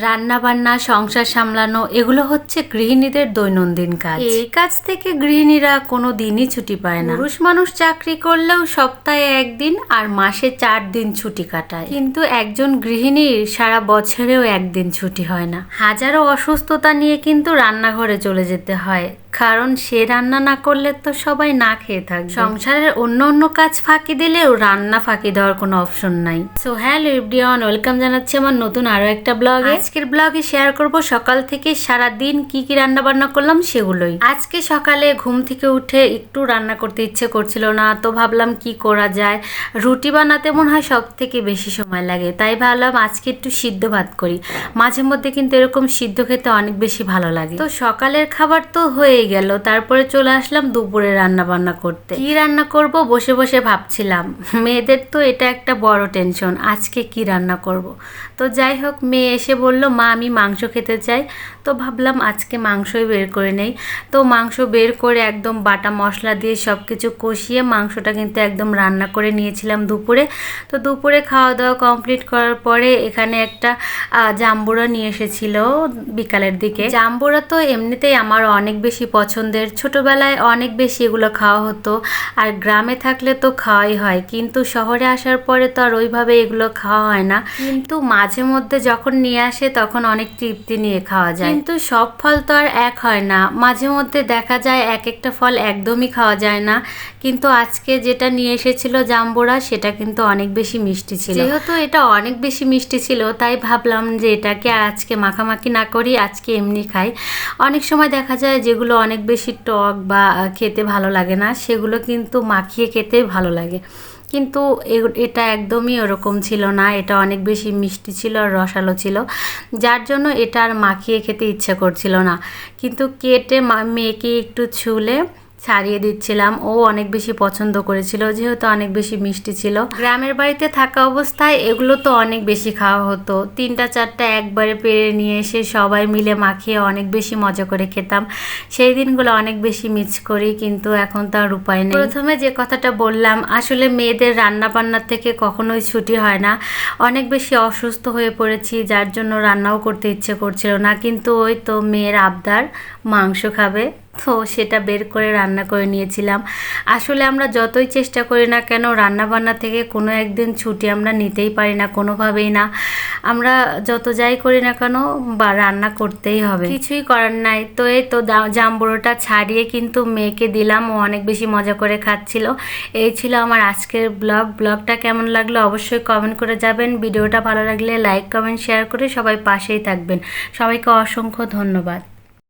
রান্না বান্না সংসার সামলানো এগুলো হচ্ছে গৃহিণীদের দৈনন্দিন কাজ। এই কাজ থেকে গৃহিণীরা কোনো দিনই ছুটি পায় না। পুরুষ মানুষ চাকরি করলেও সপ্তাহে একদিন আর মাসে চার দিন ছুটি কাটায়। কিন্তু একজন গৃহিণীর সারা বছরেও একদিন ছুটি হয় না। হাজারো অসুস্থতা নিয়ে কিন্তু রান্নাঘরে চলে যেতে হয়। কারণ সে রান্না না করলে তো সবাই না খেয়ে থাকবে। সংসারের অন্য অন্য কাজ ফাঁকি দিলেও রান্না ফাঁকি দেওয়ার কোনো অপশন নাই। সো হ্যালো এভরিওয়ান ওয়েলকাম জানাচ্ছি আমার নতুন আরও একটা ব্লগে আজকের ব্লগে শেয়ার করব সকাল থেকে সারা দিন কি কি রান্না বান্না করলাম সেগুলোই। আজকে সকালে ঘুম থেকে উঠে একটু রান্না করতে ইচ্ছে করছিল না, তো ভাবলাম কি করা যায়। রুটি বানাতে মনে হয় সব থেকে বেশি সময় লাগে, তাই ভাবলাম আজকে একটু সিদ্ধ ভাত করি। মাঝে মধ্যে কিন্তু এরকম সিদ্ধ খেতে অনেক বেশি ভালো লাগে। তো সকালের খাবার তো হয়েই গেল। তারপরে চলে আসলাম দুপুরে রান্না বান্না করতে। কি রান্না করব? বসে বসে ভাবছিলাম। মেয়েদের তো এটা একটা বড় টেনশন আজকে কি রান্না করব? তো যাই হোক, মেয়ে এসে বলল, মা, আমি মাংস খেতে চাই। তো ভাবলাম আজকে মাংসই বের করে নেই। তো মাংস বের করে একদম বাটা মশলা দিয়ে সব কিছু কষিয়ে মাংসটা কিন্তু একদম রান্না করে নিয়েছিলাম দুপুরে। তো দুপুরে খাওয়া দাওয়া কমপ্লিট করার পরে এখানে একটা জাম্বুরা নিয়ে এসেছিল বিকালের দিকে। জাম্বুরা তো এমনিতেই আমার অনেক বেশি পছন্দের। ছোটবেলায় অনেক বেশি এগুলো খাওয়া হতো, আর গ্রামে থাকলে তো খাওয়াই হয়, কিন্তু শহরে আসার পরে তো আর ওইভাবে এগুলো খাওয়া হয় না। কিন্তু মাঝে মধ্যে যখন নিয়ে আসে, তখন অনেক তৃপ্তি নিয়ে খাওয়া যায়। কিন্তু সব ফল তো আর এক হয় না। মাঝে মধ্যে দেখা যায় এক একটা ফল একদমই খাওয়া যায় না। কিন্তু আজকে যেটা নিয়ে এসেছিল জাম্বুরা, সেটা কিন্তু অনেক বেশি মিষ্টি ছিল। যেহেতু এটা অনেক বেশি মিষ্টি ছিল, তাই ভাবলাম যে এটাকে আজকে মাখামাখি না করি, আজকে এমনি খাই। অনেক সময় দেখা যায় যেগুলো অনেক বেশি টক বা খেতে ভালো লাগে না, সেগুলো কিন্তু মাখিয়ে খেতে ভালো লাগে। কিন্তু এটা একদমই ওরকম ছিল না, এটা অনেক বেশি মিষ্টি ছিল আর রসালো ছিল। যার জন্য এটা আর মাখিয়ে খেতে ইচ্ছে করছিল না। কিন্তু কেটে মেয়েকে একটু ছুলে ছাড়িয়ে দিচ্ছিলাম। ও অনেক বেশি পছন্দ করেছিল, যেহেতু অনেক বেশি মিষ্টি ছিল। গ্রামের বাড়িতে থাকা অবস্থায় এগুলো তো অনেক বেশি খাওয়া হতো। তিনটা, চারটা একবারে পেরে নিয়ে এসে সবাই মিলে মাখিয়ে অনেক বেশি মজা করে খেতাম। সেই দিনগুলো অনেক বেশি মিস করি, কিন্তু এখন তো আর উপায় নেই। প্রথমে যে কথাটা বললাম, আসলে মেয়েদের রান্না বান্নার থেকে কখনোই ছুটি হয় না। অনেক বেশি অসুস্থ হয়ে পড়েছি, যার জন্য রান্নাও করতে ইচ্ছে করছিল না, কিন্তু ওই তো মেয়ের আবদার, মাংস খাবে। তো সেটা বের করে রান্না করে নিয়েছিলাম। আসলে আমরা যতই চেষ্টা করি না কেন রান্না বান্না থেকে কোনো একদিন ছুটি আমরা নিতেই পারি না, কোনোভাবেই না। আমরা যত যাই করি না কেন, বা রান্না করতেই হবে। কিছুই করার নাই। তো এই তো জাম্বুড়োটা ছাড়িয়ে কিন্তু মেয়েকে দিলাম। ও অনেক বেশি মজা করে খাচ্ছিল। এই ছিল আমার আজকের ব্লগ। ব্লগটা কেমন লাগল অবশ্যই কমেন্ট করে যাবেন। ভিডিওটা ভালো লাগলে লাইক কমেন্ট শেয়ার করে সবাই পাশেই থাকবেন। সবাইকে অসংখ্য ধন্যবাদ।